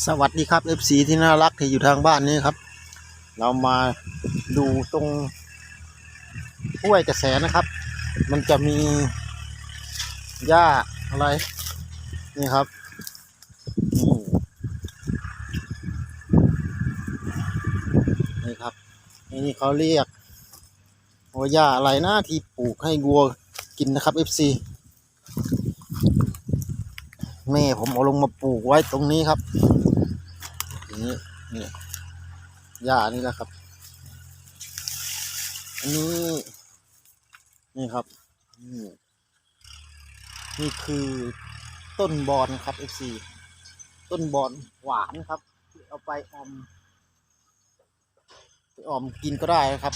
สวัสดีครับ FC ที่น่ารักที่อยู่ทางบ้านนี้ครับ เรามาดูตรงห้วยกระแสนะครับ มันจะมีหญ้าอะไร นี่ครับนี่ครับนี่เขาเรียกว่าหญ้าอะไรนะที่ปลูกให้วัวกินนะครับ FC แม่ผมเอาลงมาปลูกไว้ตรงนี้ครับ นี้นี่หญ้านี่แหละครับ อันนี้ นี่ครับนี่นี่คือต้นบอนครับ FC ต้นบอนหวานครับที่เอาไปออมไปออมกินก็ได้นะครับ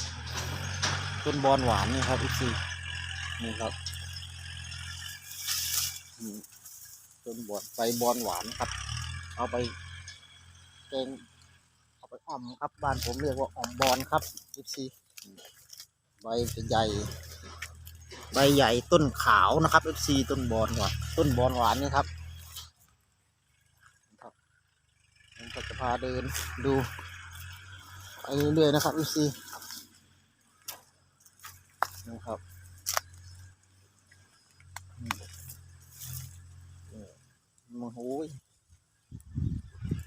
ต้นบอนหวานนี่ครับ FC นี่ครับต้นบอนใบบอนหวานครับ เอาไป แกงเอาไปอ่อมครับบ้านผมเรียกว่าอ่อมบอลครับยิปซีใบใหญ่ ใบใหญ่ต้นขาวนะครับเอฟซีต้นบอลหวานต้นบอลหวานนี่ครับครับผมจะพาเดินดูไปเรื่อยๆนะครับเอฟซีนะครับอืมอืมโอ้โห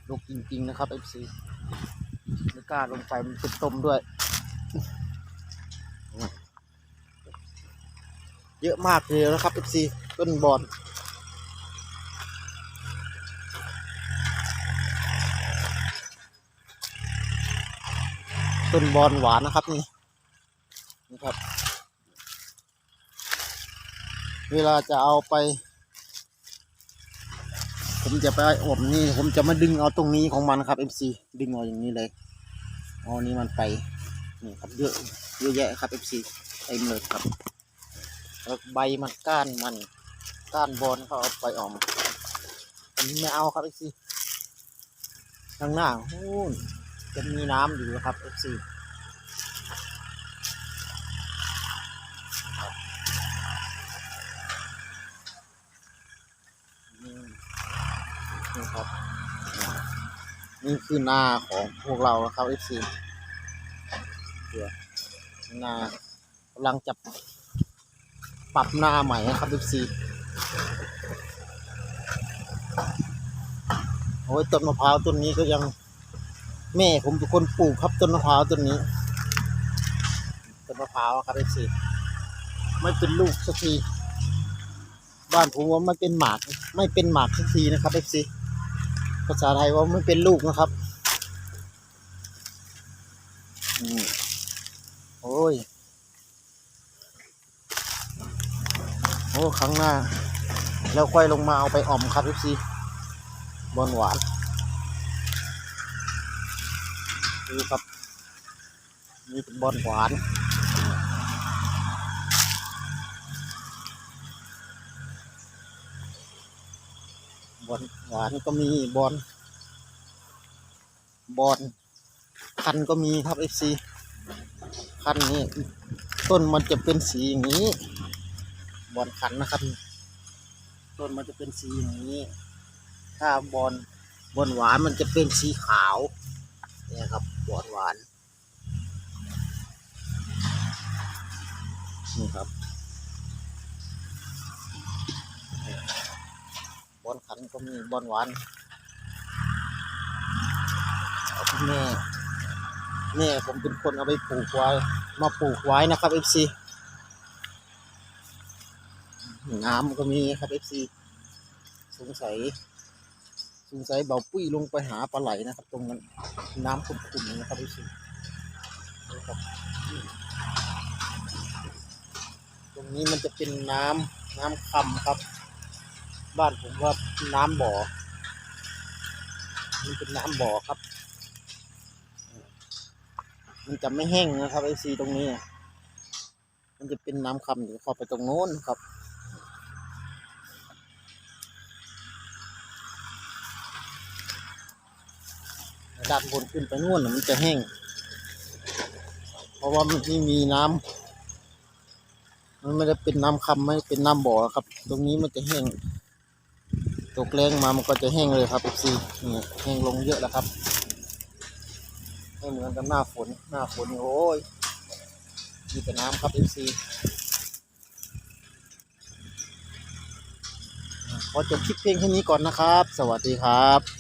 ลกจริง ๆ นะครับ FC ไม่กล้าลงไปมันเป็นต้มด้วย เยอะมากเลยนะครับ FC ต้นบอนต้นบอนหวานนะครับนี่นี่ครับ เวลาจะเอาไป ผมจะไปอบนี่ผมจะมาดึงเอาตรงนี้ของมันครับ MC ดึงเอาอย่างนี้เลยเอาอันนี้มันไปนี่ครับเยอะเยอะแยะครับ FC เต็มเลยครับแล้วใบมันก้านมันก้านบอลเขาเอาไปออมอันนี้ไม่เอาครับ FC ข้างหน้าโอ้นจะมีน้ำอยู่นะครับ FC นี่ นี่ครับ นี่คือหน้าของพวกเรานะครับ FC เดี๋ยวนากำลังจะปรับหน้าใหม่นะครับ FC โอ้ยต้นมะพร้าวต้นนี้ก็ยังแม่ผมเป็นคนปลูกครับต้นมะพร้าวต้นนี้ต้นมะพร้าวครับ FC ไม่เป็นลูกสักทีบ้านผมว่าไม่เป็นหมาก ไม่เป็นหมากสักทีนะครับ FC ภาษาไทยว่าไม่เป็นลูกนะครับอืมโอ้ย โอ้ครั้งหน้า แล้วค่อยลงมาเอาไปอ่อมครับ FC บอนหวานดูครับ นี่เป็นบอนหวาน บอลหวานก็มีบอลบอลคันก็มีครับเอฟซีคันนี้ต้นมันจะเป็นสีอย่างนี้ บอลคันนะครับ ต้นมันจะเป็นสีอย่างนี้ ถ้าบอลบอลหวานมันจะเป็นสีขาวเนี่ยครับบอลหวานนี่ครับ อลขันก็มีบอลหวานเอาที่แม่แม่ผมเป็นคนเอาไปปลูกไว้ มาปลูกไว้นะครับ FC น้ำก็มีครับ FC สงสัยสงสัยเบาปุ้ยลงไปหาปลาไหลนะครับ ตรงนั้นน้ำขุ่นๆนะครับ FC นี่ครับตรงนี้มันจะเป็นน้ำน้ำคำครับ บ้านผมว่าน้ำบ่อมันเป็นน้ำบ่อครับ มันจะไม่แห้งนะครับไอซีตรงนี้ มันจะเป็นน้ำคำอยู่เข้าไปตรงโน้นครับด้านบนขึ้นไปนู่นมันจะแห้ง เพราะว่ามันไม่มีน้ำมันไม่ได้เป็นน้ำคำไม่เป็นน้ำบ่อครับ ตรงนี้มันจะแห้ง ตกแรงมามันก็จะแห้งเลยครับ FC นี่แห้งลงเยอะแล้วครับไม่เหมือนกับหน้าฝนหน้าฝนโอ้ยมีแต่น้ำครับ FC ขอจบคลิปเพลงแค่นี้ก่อนนะครับ สวัสดีครับ